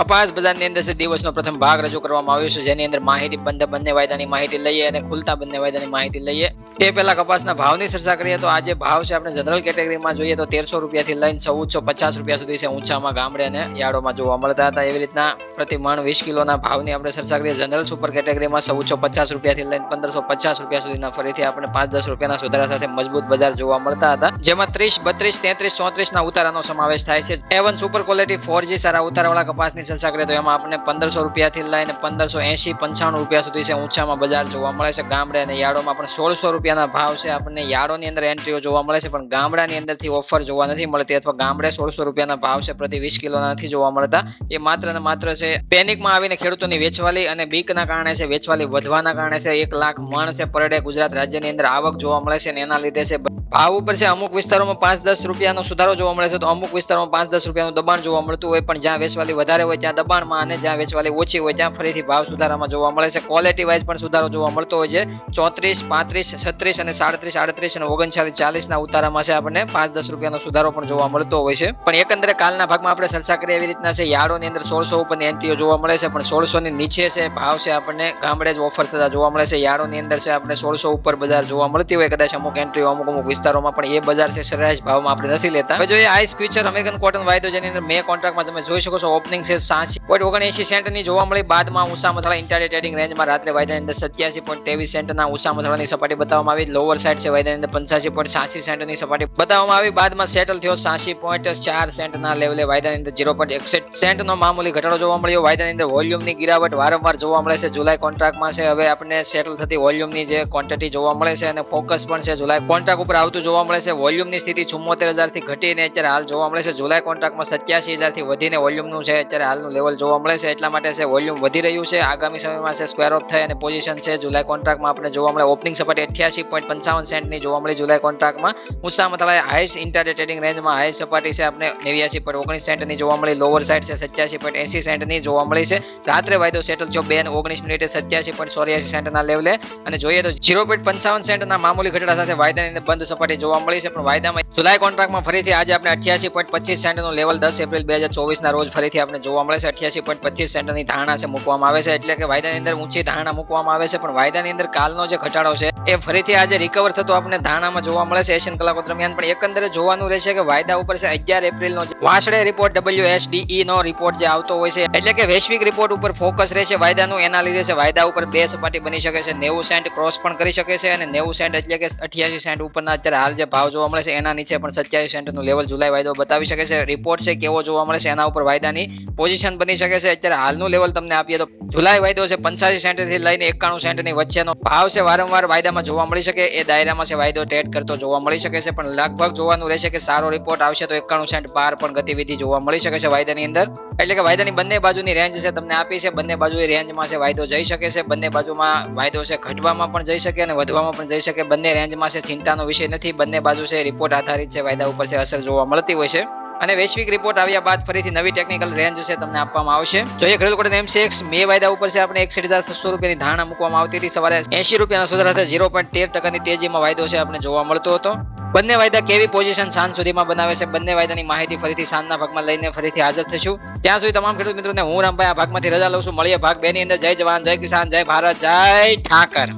કપાસ બજારની અંદર છે, દિવસનો પ્રથમ ભાગ રજૂ કરવામાં આવ્યો છે, જેની અંદર માહિતી બંધ બંને વાયદાની માહિતી લઈએ અને ખુલતા બંને વાયદાની માહિતી લઈએ. તે પહેલા કપાસના ભાવની ચર્ચા કરીએ તો આજે ભાવ છે, આપણે જનરલ કેટેગરીમાં જોઈએ તો તેરસો રૂપિયાથી લઈને ચૌદસો પચાસ રૂપિયા સુધી છે, ઊંચામાં ગામડે અને યાર્ડોમાં જોવા મળતા હતા. એવી રીતના પ્રતિ મણ વીસ કિલોના ભાવની આપણે ચર્ચા કરીએ. જનરલ સુપર કેટેગરીમાં ચૌદસો પચાસ રૂપિયાથી લઈને પંદરસો પચાસ રૂપિયા સુધીના ફરીથી આપણે પાંચ દસ રૂપિયાના સુધારા સાથે મજબૂત બજાર જોવા મળતા હતા. જેમાં ત્રીસ, બત્રીસ, તેત્રીસ ચોત્રીસ ના ઉતારાનો સમાવેશ થાય છે. A one super quality four G સારા ઉતારાવાળા કપાસની ચર્ચા કરીએ તો એમાં આપણને પંદરસો રૂપિયાથી લઈને પંદરસો એંશી, પંચાણું રૂપિયા સુધી છે ઊંચામાં બજાર જોવા મળે છે. ગામડે અને યાર્ડોમાં પણ સોળસો રૂપિયાના ભાવ છે. આપણને યાર્ડોની અંદર એન્ટ્રીઓ જોવા મળે છે, પણ ગામડાની અંદરથી ઓફર જોવા નથી મળતી અથવા ગામડે સોળસો રૂપિયાના ભાવ છે, પ્રતિ વીસ કિલોના નથી જોવા મળતા. એ માત્ર ને માત્ર છે પેનિકમાં આવીને ખેડૂતોની વેચવાલી અને બીકના કારણે છે, વેચવાલી વધવાના કારણે છે. એક લાખ મણ છે પર ડે ગુજરાત રાજ્યની અંદર આવક જોવા મળે છે અને એના લીધે છે ભાવ ઉપર છે અમુક વિસ્તારોમાં પાંચ દસ રૂપિયાનો સુધારો જોવા મળે છે. તો અમુક વિસ્તારોમાં પાંચ દસ રૂપિયાનું દબાણ જોવા મળતું હોય પણ જ્યાં વેચવાલી વધારે હોય ત્યાં દબાણમાં અને જ્યાં વેચવાલી ઓછી હોય ત્યાં ફરીથી ભાવ સુધારામાં જોવા મળે છે. ક્વોલિટી વાઇઝ પણ સુધારો જોવા મળતો હોય છે. ચોત્રીસ, પાંત્રીસ, છત્રીસ અને સાડત્રીસ, આડત્રીસ અને ઓગણચાલીસ, ચાલીસના ઉતારામાં છે આપણને પાંચ, દસ રૂપિયાનો સુધારો પણ જોવા મળતો હોય છે. પણ એકંદરે કાલના ભાગમાં આપણે ચર્ચા કરીએ એવી રીતના છે, યાર્ડોની અંદર સોળસો ઉપરની એન્ટ્રીઓ જોવા મળે છે, પણ સોળસોની નીચે છે, ભાવ છે આપણને ગામડે જ ઓફર થતા જોવા મળે છે. યાર્ડોની અંદર છે આપણે સોળસો ઉપર બજાર જોવા મળતી હોય, કદાચ અમુક એન્ટ્રીઓ અમુક અમુક વિસ્તારોમાં, પણ એ બજાર છે, સરેરાશ ભાવમાં આપણે નથી લેતા. હવે જોઈએ આઈસ ફ્યુચર અમેરિકન કોટન વાયદો, જેની અંદર મે કોન્ટ્રાક્ટમાં તમે જોઈ શકો છો ઓપનિંગ છે સાસી પોઈન્ટ ઓગણએસી સેન્ટની જોવા મળી. બાદમાં ઉષા મથાળા ઇન્ટરડે ટ્રેડિંગ રેન્જમાં રાત્રે વાયદાની અંદર સત્યાસી પોઈન્ટ ત્રેવીસ સેન્ટના ઉષા મથાળાની સપાટી બતાવવામાં આવી. લોવર સાઇડ છે, વાયદાની અંદર પંચ્યાસી પોઈન્ટ સાસી સેન્ટની સપાટી બતાવવામાં આવી. બાદમાં સેટલ થયો સાસી પોઈન્ટ ચાર સેન્ટના લેવલે વાયદાની અંદર ઝીરો પોઈન્ટ એકસઠ સેન્ટનો મામૂલી ઘટાડો જોવા મળ્યો. વાયદાની અંદર વોલ્યુમની ગિરાવટ વારંવાર જોવા મળે છે. જુલાઈ કોન્ટ્રાક્ટમાં છે. હવે આપણને સેટલ થતી વોલ્યુમની જે ક્વોન્ટિટી જોવા મળે છે અને ફોકસ પણ છે. જુલાઈ કોન્ટ્રાક્ટ ઉપર આવતું જોવા મળે છે. વોલ્યુમની સ્થિતિ ચુમ્મોતેર હજારથી ઘટીને અત્યારે હાલ જોવા મળે છે. જુલાઈ કોન્ટ્રાક્ટમાં સત્યાસી હજારથી વધીને વોલ્યુમનું છે અત્યારે હાલનું લેવલ જોવા મળે છે, એટલા માટે છે વોલ્યુમ વધી રહ્યું છે. આગામી સમયમાં છે સ્ક્વેર ઓફ થાય અને પોઝિશન છે જુલાઈ કોન્ટ્રાક્ટમાં આપણે જોવા મળે ઓપનિંગ સપાટી અઠ્યાસી પોઈન્ટ પંચાવન સેન્ટની જોવા મળી જુલાઈ કોન્ટ્રાક્ટમાં ઉત્સાહમાં તમારે હાઈસ્ટ ઇન્ટરડે ટ્રેડિંગ રેન્જમાં હાઈસ્ટ સપાટી છે, આપણે નેવ્યાસી પોઈન્ટ ઓગણીસ સેન્ટની જોવા મળી. લોવર સાઇડ છે, સત્યાસી પોઈન્ટ એસી સેન્ટની જોવા મળી છે. રાત્રે વાયદો સેટલ થયો બે ઓગણીસ મિનિટે સત્યાસી પોઈન્ટ ચોર્યાસી સેન્ટના લેવલે અને જોઈએ તો ઝીરો પોઈન્ટ પંચાવન સેન્ટના મામૂલી ઘટાડા સાથે વાયદાની બંધ સપાટી જોવા મળી છે, પણ વાયદામાં જુલાઈ કોન્ટ્રાક્ટમાં ફરીથી આજે આપણે અઠ્યાસી પોઈન્ટ પચીસ સેન્ટનું લેવલ દસ એપ્રિલ બે હજાર ચોવીસના રોજ ફરીથી આપણે જોવા છે અઠ્યાસી પોઈન્ટ પચીસ સેન્ટની ધારણા છે મૂકવામાં આવે છે. એટલે કે વાયદાની અંદર ઊંચી ધારણા મૂકવામાં આવે છે. પણ વાયદાની અંદર કાલનો જે ઘટાડો છે એ ફરીથી આજે રિકવર થતો આપણે ધારણામાં જોવા મળે છે. એશિયન કલાકો દરમિયાન પણ એકંદરે જોવાનું રહેશે કે વાયદા ઉપર છે અગિયાર એપ્રિલનો જે વાસડે રિપોર્ટ ડબલ્યુ એસ નો રિપોર્ટ જે આવતો હોય છે. એટલે કે વૈશ્વિક રિપોર્ટ ઉપર ફોકસ રહેશે વાયદાનું. એના લીધે છે વાયદા ઉપર બે સપાટી બની શકે છે. નેવું સેન્ટ ક્રોસ પણ કરી શકે છે અને નેવું સેન્ટ એટલે કે અઠ્યાસી સેન્ટ ઉપરના અત્યારે હાલ જે ભાવ જોવા મળે છે એના નીચે પણ સત્યાવીસ સેન્ટનું લેવલ જુલાઈ વાયદો બતાવી શકે છે. રિપોર્ટ છે કેવો જોવા મળે છે એના ઉપર વાયદાની પોઝિશન બની શકે છે. અત્યારે હાલનું લેવલ તમને આપીએ તો જુલાઈ વાયદો છે પંચાસી સેન્ટથી લઈને એકાણું સેન્ટની વચ્ચેનો ભાવ છે વારંવાર વાયદામાં જોવા મળી શકે, એ દાયરામાં છે વાયદો ટ્રેડ કરતો જોવા મળી શકે છે, પણ લગભગ જોવાનું રહેશે કે સારો રિપોર્ટ આવશે તો એકાણું સેન્ટ બાર પણ ગતિવિધિ જોવા મળી શકે છે વાયદાની અંદર. એટલે કે વાયદાની બંને બાજુની રેન્જ છે તમને આપી છે, બંને બાજુની રેન્જમાં છે વાયદો જઈ શકે છે, બંને બાજુમાં વાયદો છે ઘટવામાં પણ જઈ શકે અને વધવામાં પણ જઈ શકે. બંને રેન્જમાં છે ચિંતાનો વિષય નથી, બંને બાજુ છે રિપોર્ટ આધારિત છે, વાયદા ઉપર છે અસર જોવા મળતી હોય છે. અને વૈશ્વિક રિપોર્ટ આવ્યા બાદ ફરીથી નવી ટેકનિકલ રેન્જ છે તમને આપવામાં આવશે. જોઈએ ખેડૂત કોડ એમસીએક્સ મે વાયદા ઉપર છે, આપણે એકસઠ હજાર છસો રૂપિયાની ધારણા મૂકવામાં આવતી હતી. સવારે એસી રૂપિયાના સુધારા સાથે ઝીરો પોઈન્ટ તેર ટકાની તેજીમાં વાયદો છે, આપણે જોવા મળતો હતો. બંને વાયદા કેવી પોઝિશન સાંજ સુધીમાં બનાવે છે, બંને વાયદાની માહિતી ફરીથી સાંજના ભાગમાં લઈને ફરીથી હાજર થશું ત્યાં સુધી તમામ ખેડૂત મિત્રોને હું રામભાઈ આ ભાગમાંથી રજા લઉં છું. મળીએ ભાગ બે અંદર. જય જવાન, જય કિસાન, જય ભારત, જય ઠાકર.